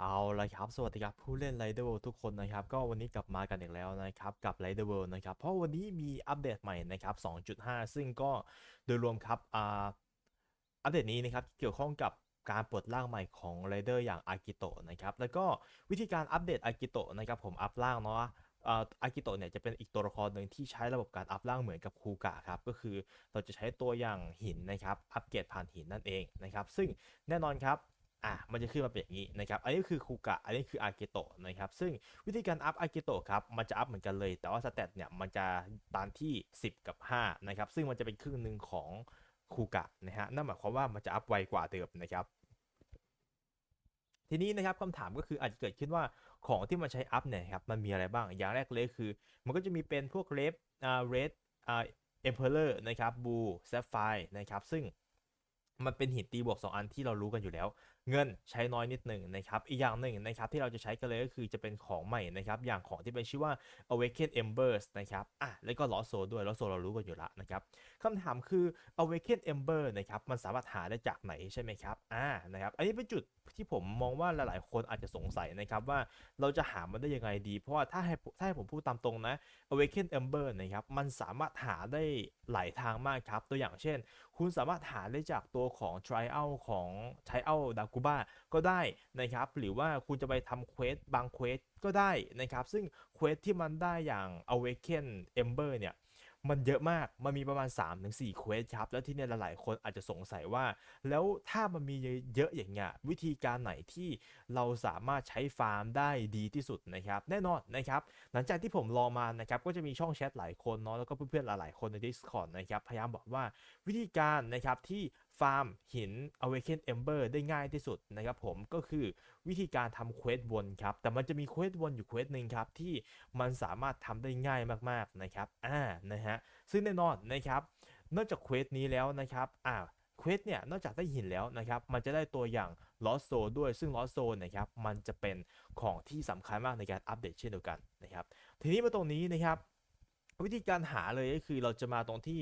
เอาละครับ สวัสดีครับผู้เล่น Rider World ทุกคนนะครับ ก็วันนี้กลับมากันอีกแล้วนะครับ กับ Rider World นะครับ เพราะวันนี้มีอัปเดตใหม่นะครับ 2.5 ซึ่งก็โดยรวมครับอ่าอัปเดตนี้นะครับ เกี่ยวข้องกับการปลดร่างใหม่ของ Rider อย่างอากิโตะนะครับ แล้วก็วิธีการอัปเดตอากิโตะนะครับผมอัพร่างเนาะอากิโตะเนี่ยจะเป็นอีกตัวละครหนึ่งที่ใช้ระบบการอัพร่างเหมือนกับคูกะครับก็คือเราจะใช้ตัวอย่างหินนะครับอัปเกรดผ่านหินนั่นเองนะครับซึ่งแน่นอนครับ อะมันจะขึ้นมาเป็นอย่างนี้นะครับอันนี้คือคูกะอันนี้คืออากิโตะนะครับซึ่งวิธีการอัพอากิโตะครับมันจะอัพเหมือนกันเลย แต่ว่าสเตตเนี่ยมันจะตามที่ 10 กับ5นะครับซึ่งมันจะเป็นครึ่งหนึ่งของคูกะนะฮะนั่นหมายความว่ามันจะอัพไวกว่าเดิมนะครับทีนี้นะครับคำถามก็คืออาจจะเกิดขึ้นว่าของที่มันใช้อัพเนี่ยครับมันมีอะไรบ้างอย่างแรกเลยคือ มันก็จะมีเป็นพวกเลฟอ่าเรดอ่าเอ็มเพลเลอร์นะครับบูแซฟไฟนะครับซึ่งมันเป็นหินตีบวก 2 อันที่เรารู้กันอยู่แล้ว เงินใช้น้อยนิดหนึ่งนะครับอีกอย่างหนึ่งนะครับที่เราจะใช้กันเลยก็คือจะเป็นของใหม่นะครับอย่างของที่เป็นชื่อว่า Awaken Embers นะครับอะแล้วก็ Lost Soul ด้วย Lost Soul เรารู้กันอยู่แล้วนะครับคำถามคือ Awaken Ember นะครับมันสามารถหาได้จากไหนใช่ไหมครับอ่านะครับอันนี้เป็นจุดที่ผมมองว่าหลายๆ คนอาจจะสงสัยนะครับว่าเราจะหามันได้ยังไงดี เพราะว่าถ้าให้ถ้าให้ผมพูดตามตรงนะ Awaken Ember นะครับมันสามารถหาได้หลายทางมากครับตัวอย่างเช่น คุณสามารถหาได้จากตัวของ Trial ของ Trial d a k u b a ก็ได้นะครับหรือว่าคุณจะไปทำเควสบางเควสก็ได้นะครับซึ่งเควสที่มันได้อย่าง Awaken Ember เนี่ยมันเยอะมาก มันมีประมาณ 3-4เควสครับ แล้วที่เนี่ยหลายๆคนอาจจะสงสัยว่า แล้วถ้ามันมีเยอะอย่างเงี้ย วิธีการไหนที่เราสามารถใช้ฟาร์มได้ดีที่สุดนะครับ แน่นอนนะครับ หลังจากที่ผมรอมานะครับ ก็จะมีช่องแชทหลายคนเนาะ แล้วก็เพื่อนๆ หลายๆ คนใน Discord นะครับ พยายามบอกว่าวิธีการนะครับที่ ฟาร์มหิน Awaken Ember ได้ง่ายที่สุดนะครับผมก็คือวิธีการทำเควสวนครับ แต่มันจะมีเควสวนอยู่เควสหนึ่งครับ ที่มันสามารถทำได้ง่ายมากๆนะครับอ่านะฮะซึ่งแน่นอนนะครับ นอกจากเควสนี้แล้วนะครับอ่าเควสเนี่ยนอกจากได้หินแล้วนะครับมันจะได้ตัวอย่าง Lost Soul ด้วยซึ่ง Lost Soul นะครับมันจะเป็นของที่สำคัญมากในการอัปเดตเช่นเดียวกันนะครับทีนี้มาตรงนี้นะครับ วิธีการหาเลยก็คือเราจะมาตรงที่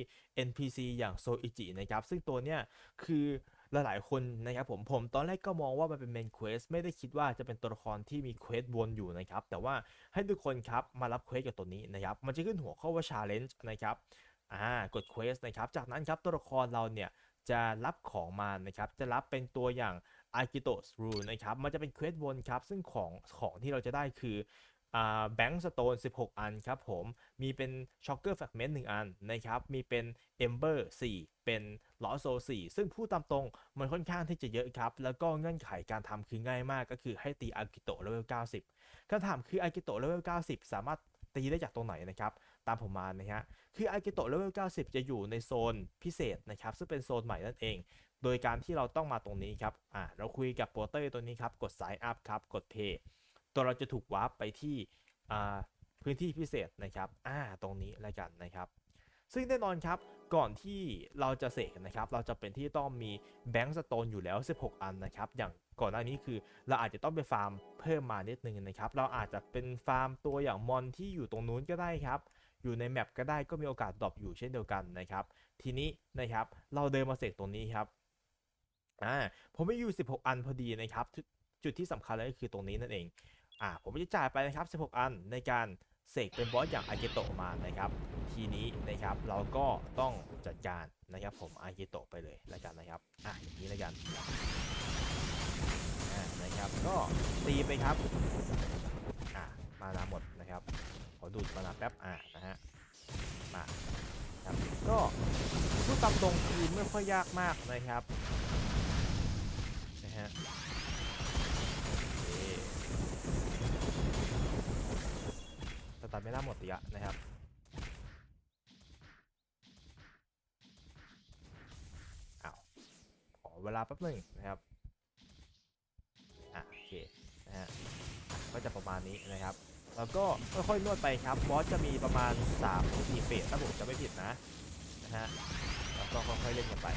NPC อย่างโซอิจินะครับ ซึ่งตัวเนี้ยคือหลายๆคนนะครับผมผมตอนแรกก็มองว่ามันเป็นเมนเควสไม่ได้คิดว่าจะเป็นตัวละครที่มีเควสวนอยู่นะครับ แต่ว่าให้ทุกคนครับมารับเควสกับตัวนี้นะครับ มันจะขึ้นหัวข้อว่า challenge นะครับอ่ากดเควสนะครับ จากนั้นครับตัวละครเราเนี่ยจะรับของมานะครับ จะรับเป็นตัวอย่าง a r k i t o s Rule นะครับ มันจะเป็นเควสวนครับ ซึ่งของของที่เราจะได้คือ แบงค์สโตน 16 อันครับผม มีเป็นช็อกเกอร์แฟกเมนต์1อันนะครับ มีเป็นเอมเบอร์4เป็นลอโซ4ซึ่งพูดตามตรง มันค่อนข้างที่จะเยอะครับ แล้วก็เงื่อนไขการทำคือง่ายมากก็คือให้ตีอากิโตะเลเวล 90คำถามคืออากิโตะเลเวล 90 สามารถตีได้จากตรงไหนนะครับ ตามผมมานะฮะ คืออากิโตะเลเวล 90 จะอยู่ในโซนพิเศษนะครับ ซึ่งเป็นโซนใหม่นั่นเอง โดยการที่เราต้องมาตรงนี้ครับ อ่า เราคุยกับโปรเตอร์ตัวนี้ครับ กด sign up ครับ กด pay ตัวเราจะถูกวาร์ปไปที่พื้นที่พิเศษนะครับอ่าตรงนี้แล้วกันนะครับซึ่งแน่นอนครับก่อนที่เราจะเสกนะครับเราจะเป็นที่ต้องมีแบงก์สโตนอยู่แล้ว 16 อันนะครับอย่างก่อนหน้านี้คือเราอาจจะต้องไปฟาร์มเพิ่มมานิดนึงนะครับเราอาจจะเป็นฟาร์มตัวอย่างมอนที่อยู่ตรงนู้นก็ได้ครับอยู่ในแมปก็ได้ก็มีโอกาสดรอปอยู่เช่นเดียวกันนะครับทีนี้นะครับเราเดินมาเสกตรงนี้ครับอ่าผมไม่อยู่ 16 อันพอดีนะครับจุดจุดที่สำคัญเลยก็คือตรงนี้นั่นเอง อ่าผมจะจ่ายไปนะครับ 16 อันในการเสกเป็นบอสอย่างอากิโตะมานะครับ ทีนี้นะครับเราก็ต้องจัดการนะครับ ผมอากิโตะไปเลยแล้วกันนะครับอะอย่างนี้แล้วกันอ่านะครับก็ตีไปครับอ่ามานาหมดนะครับขอดูดมานาแป๊บอ่านะฮะมาครับก็พูดตามตรงคือไม่ค่อยยากมากนะครับนะฮะ ตาร์ไม่น่าหมดตีอะนะครับอ้าวขอเวลาแป๊บหนึ่งนะครับอะโอเคนะฮะก็จะประมาณนี้นะครับ แล้วก็ค่อยๆนวดไปครับบอสจะมีประมาณ3-4เฟสถ้าผมจะไม่ผิดนะนะฮะแล้วก็ค่อยๆเล่นกันไป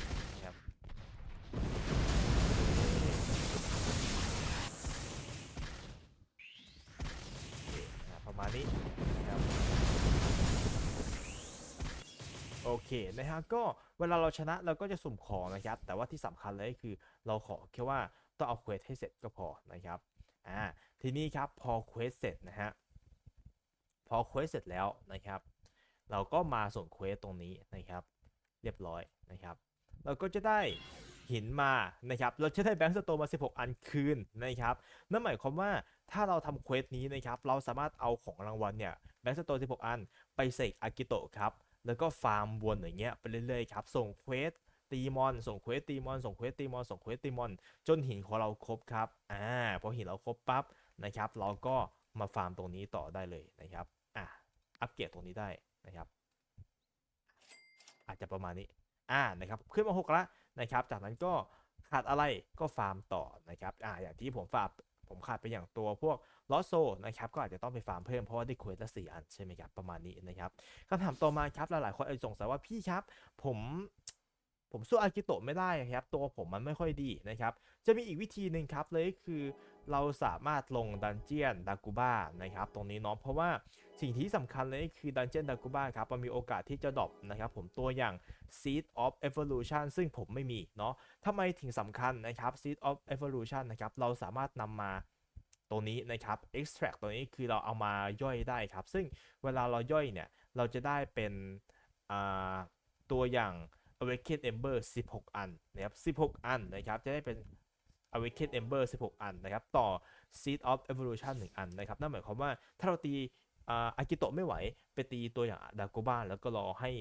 โอเคนะฮะก็เวลาเราชนะเราก็จะสุ่มของนะครับ แต่ว่าที่สำคัญเลยคือเราขอแค่ว่าต้องเอาเควสให้เสร็จก็พอนะครับอ่าทีนี้ครับพอเควสเสร็จนะฮะพอเควสเสร็จแล้วนะครับ เราก็มาส่งเควสตรงนี้นะครับ เรียบร้อยนะครับ เราก็จะได้หินมานะครับ เราจะได้แบงค์สโตมา 16 อันคืนนะครับ นั่นหมายความว่าถ้าเราทำเควสนี้นะครับ เราสามารถเอาของรางวัลเนี่ยแบงค์สโต16 อัน ไปเสกอากิโตะครับ แล้วก็ฟาร์มวนอย่างเงี้ยไปเรื่อยๆครับ ส่งเควสตีมอน ส่งเควสตีมอน ส่งเควสตีมอน ส่งเควสตีมอน จนหินของเราครบครับ อ่า พอหินเราครบปั๊บนะครับ เราก็มาฟาร์มตรงนี้ต่อได้เลยนะครับ อ่าอัปเกรดตรงนี้ได้นะครับ อาจจะประมาณนี้ อ่า นะครับ ขึ้นมา 6ล้วนะครับ จากนั้นก็ขาดอะไรก็ฟาร์มต่อนะครับ อ่า อย่างที่ผมฟาร์ม ผมขาดไปอย่างตัวพวกลอสโซนะครับ ก็อาจจะต้องไปฟาร์มเพิ่มเพราะว่าได้เควสละสี่อันใช่ไหมครับ ประมาณนี้นะครับคำถามต่อมาครับหลายๆคนอาจจะสงสัยว่าพี่ครับ ผม ผมสู้อากิโตะไม่ได้ครับ ตัวผมมันไม่ค่อยดีนะครับ จะมีอีกวิธีหนึ่งครับเลยคือเราสามารถลงดันเจียนดากูบ้านะครับ ตรงนี้เนาะเพราะว่าสิ่งที่สำคัญเลยคือดันเจียนดากูบ้าครับมันมีโอกาสที่จะดรอปนะครับผมตัวอย่าง Seed of Evolution ซึ่งผมไม่มีเนาะทำไมถึงสำคัญนะครับ Seed of Evolution นะครับเราสามารถนำมาตรงนี้นะครับ extract ตัวนี้คือเราเอามาย่อยได้ครับ ซึ่งเวลาเราย่อยเนี่ยเราจะได้เป็นตัวอย่าง Awaken Ember 16 อันนะครับ16 อันนะครับจะได้เป็น Awaken Ember 16 อันนะครับต่อ Seed of Evolution 1 อันนะครับนั่นหมายความว่าถ้าเราตีอาอากิโตะไม่ไหว ไปตีตัวอย่างดาโกบ้าแล้วก็รอให้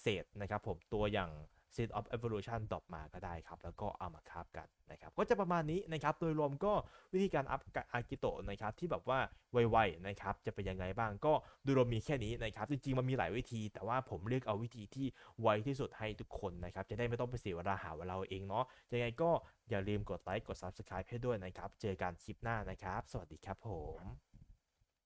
เศษนะครับผมตัวอย่าง Seed of Evolution ดรอปมาก็ได้ครับ แล้วก็เอามาคราฟกันนะครับ ก็จะประมาณนี้นะครับ โดยรวมก็วิธีการอัพอากิโตะนะครับ ที่แบบว่าไวๆนะครับ จะเป็นยังไงบ้างก็โดยรวมมีแค่นี้นะครับ จริงๆ มันมีหลายวิธี แต่ว่าผมเลือกเอาวิธีที่ไวที่สุดให้ทุกคนนะครับ จะได้ไม่ต้องไปเสียเวลาหาเวลาเอาเองเนาะ ยังไงก็อย่าลืมกดไลค์ กด Subscribe ให้ด้วยนะครับ เจอกันคลิปหน้านะครับ สวัสดีครับผม